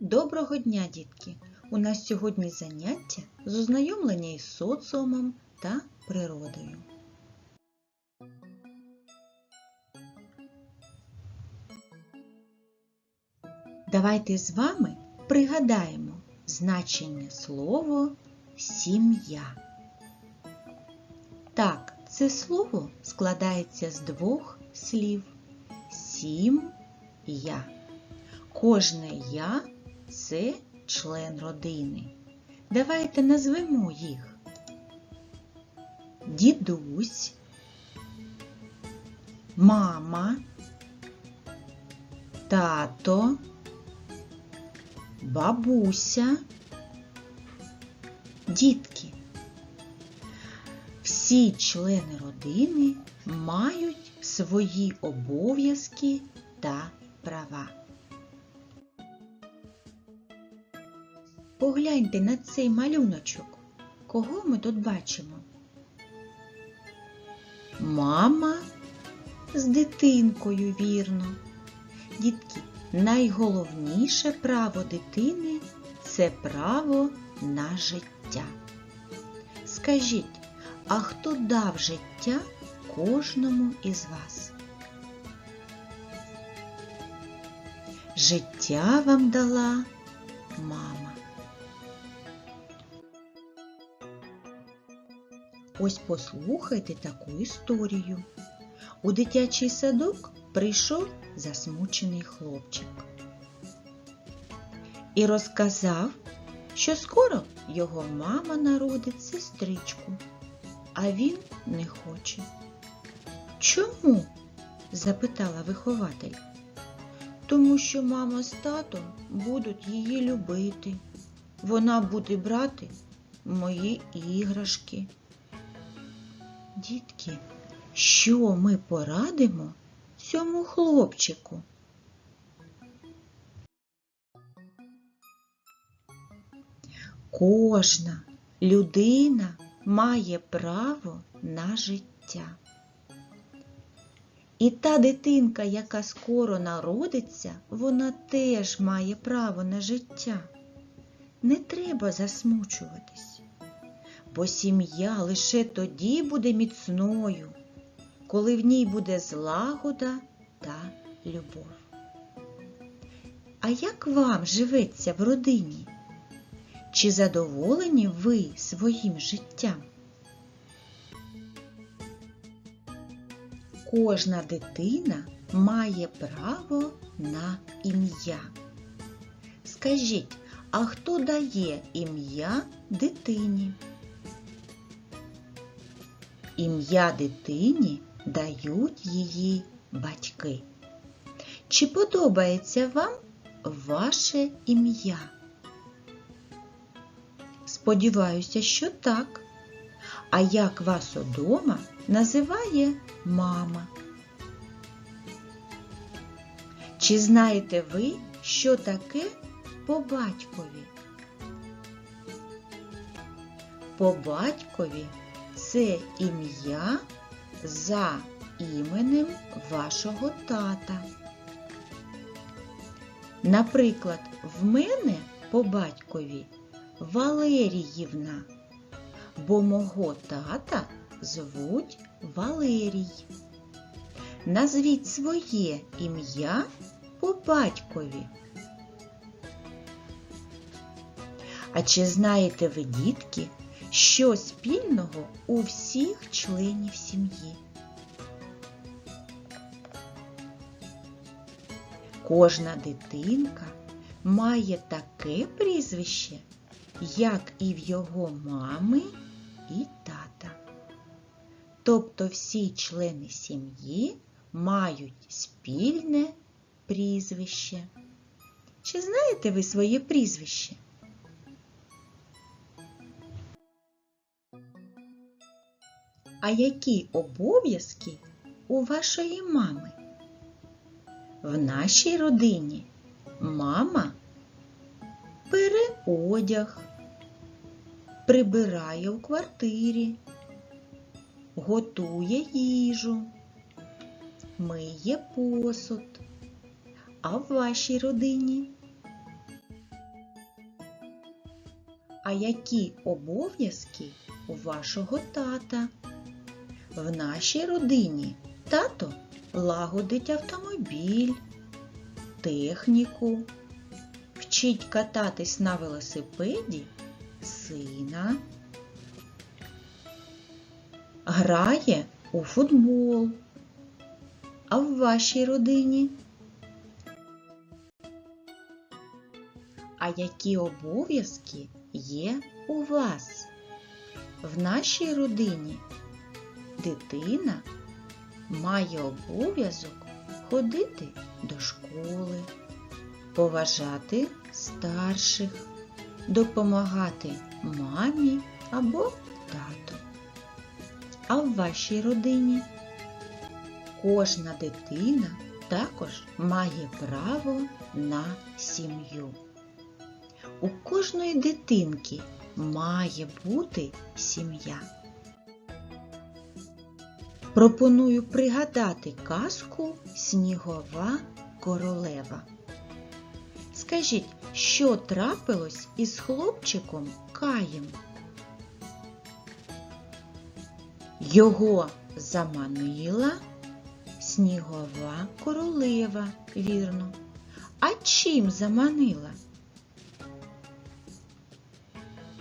Доброго дня, дітки! У нас сьогодні заняття з ознайомлення із соціумом та природою. Давайте з вами пригадаємо значення слова сім'я. Так, це слово складається з двох слів сім я. Кожне я це член родини. Давайте назвемо їх. Дідусь, мама, тато, бабуся, дітки. Всі члени родини мають свої обов'язки та права. Погляньте на цей малюночок. Кого ми тут бачимо? Мама з дитинкою, вірно. Дітки, найголовніше право дитини це право на життя. Скажіть, а хто дав життя кожному із вас? Життя вам дала мама. Ось послухайте таку історію. У дитячий садок прийшов засмучений хлопчик і розказав, що скоро його мама народить сестричку, а він не хоче. Чому? запитала вихователь. Тому що мама з татом будуть її любити. Вона буде брати мої іграшки. Дітки, що ми порадимо цьому хлопчику? Кожна людина має право на життя. І та дитинка, яка скоро народиться, вона теж має право на життя. Не треба засмучуватись бо сім'я лише тоді буде міцною, коли в ній буде злагода та любов. А як вам живеться в родині? Чи задоволені ви своїм життям? Кожна дитина має право на ім'я. Скажіть, а хто дає ім'я дитині? Ім'я дитині дають її батьки. Чи подобається вам ваше ім'я? Сподіваюся, що так. А як вас удома називає мама? Чи знаєте ви, що таке по батькові? По батькові це ім'я за іменем вашого тата. Наприклад, в мене по батькові Валеріївна, бо мого тата звуть Валерій. Назвіть своє ім'я по батькові. А чи знаєте ви, дітки, що спільного у всіх членів сім'ї? Кожна дитинка має таке прізвище, як і в його мами і тата. Тобто всі члени сім'ї мають спільне прізвище. Чи знаєте ви своє прізвище? А які обов'язки у вашої мами? В нашій родині мама бере одяг, прибирає у квартирі, готує їжу, миє посуд. А в вашій родині? А які обов'язки у вашого тата? В нашій родині тато лагодить автомобіль, техніку, вчить кататись на велосипеді сина, грає у футбол. А в вашій родині? А які обов'язки є у вас? В нашій родині дитина має обов'язок ходити до школи, поважати старших, допомагати мамі або тату. А в вашій родині кожна дитина також має право на сім'ю. У кожної дитинки має бути сім'я. Пропоную пригадати казку Снігова королева. Скажіть, що трапилось із хлопчиком Каєм? Його заманила снігова королева, вірно. А чим заманила?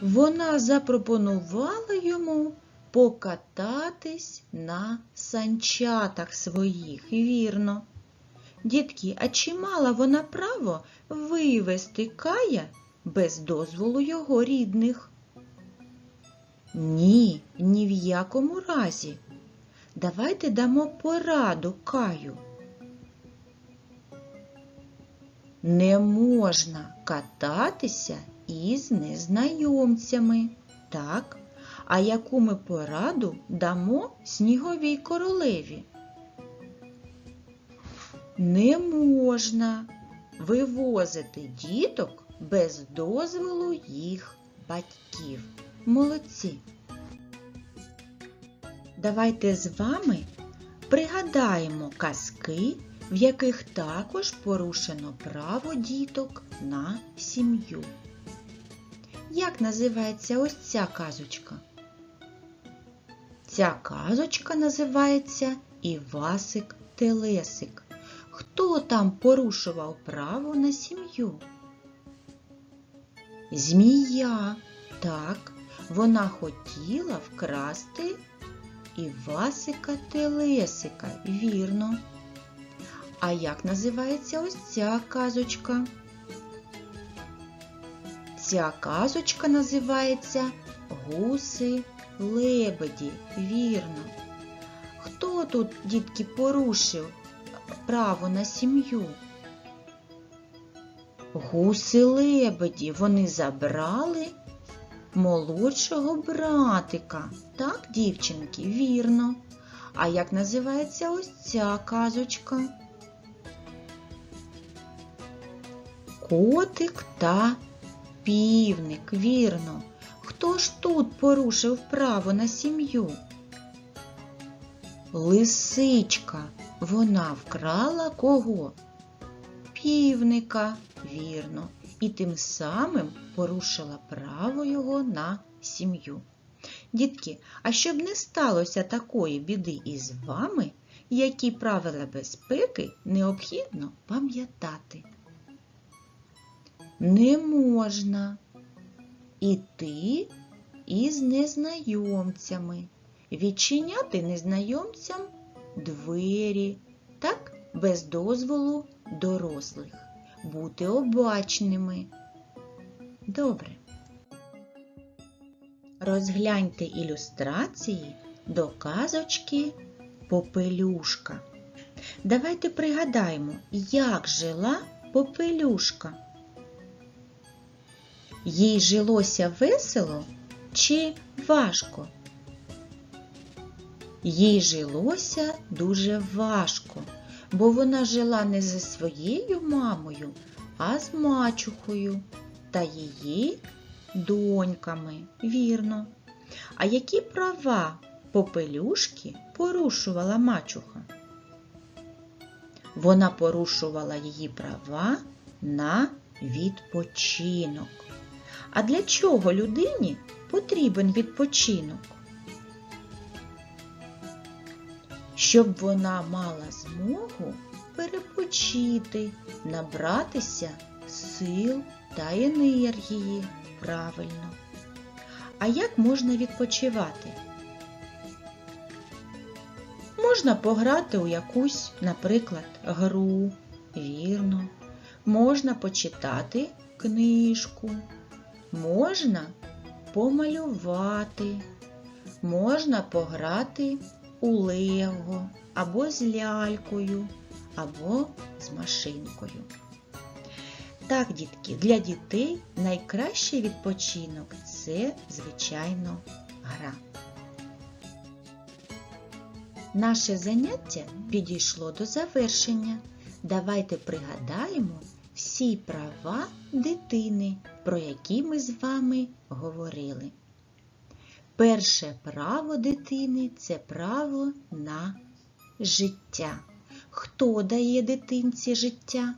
Вона запропонувала йому покататись на санчатах своїх, вірно. Дітки, а чи мала вона право вивести Кая без дозволу його рідних? Ні, ні в якому разі. Давайте дамо пораду Каю. Не можна кататися із незнайомцями. Так, а яку ми пораду дамо сніговій королеві? Не можна вивозити діток без дозволу їх батьків. Молодці! Давайте з вами пригадаємо казки, в яких також порушено право діток на сім'ю. Як називається ось ця казочка? Ця казочка називається Івасик Телесик. Хто там порушував право на сім'ю? Змія. Так, вона хотіла вкрасти Івасика Телесика, вірно. А як називається ось ця казочка? Ця казочка називається Гуси лебеді, вірно. Хто тут, дітки, порушив право на сім'ю? Гуси лебеді, вони забрали молодшого братика. Так, дівчинки, вірно. А як називається ось ця казочка? Котик та півник, вірно. Хто ж тут порушив право на сім'ю? Лисичка. Вона вкрала кого? Півника, вірно, і тим самим порушила право його на сім'ю. Дітки, а щоб не сталося такої біди із вами, які правила безпеки необхідно пам'ятати? Не можна іти із незнайомцями, відчиняти незнайомцям двері, так, без дозволу дорослих, бути обачними. Добре. Розгляньте ілюстрації до казочки Попелюшка. Давайте пригадаємо, як жила Попелюшка. Їй жилося весело чи важко? Їй жилося дуже важко, бо вона жила не зі своєю мамою, а з мачухою та її доньками, вірно. А які права попелюшки порушувала мачуха? Вона порушувала її права на відпочинок. А для чого людині потрібен відпочинок? Щоб вона мала змогу перепочити, набратися сил та енергії правильно. А як можна відпочивати? Можна пограти у якусь, наприклад, гру, вірно, можна почитати книжку, можна помалювати, можна пограти у лего або з лялькою, або з машинкою. Так, дітки, для дітей найкращий відпочинок це, звичайно, гра. Наше заняття підійшло до завершення. Давайте пригадаємо всі права дитини, про які ми з вами говорили. Перше право дитини це право на життя. Хто дає дитинці життя?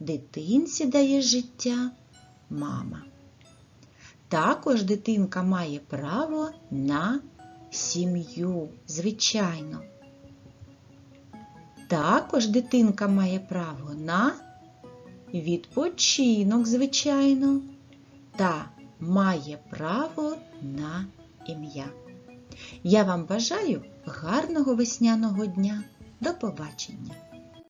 Дитинці дає життя мама. Також дитинка має право на сім'ю, звичайно. Також дитинка має право на відпочинок, звичайно, та має право на ім'я. Я вам бажаю гарного весняного дня. До побачення!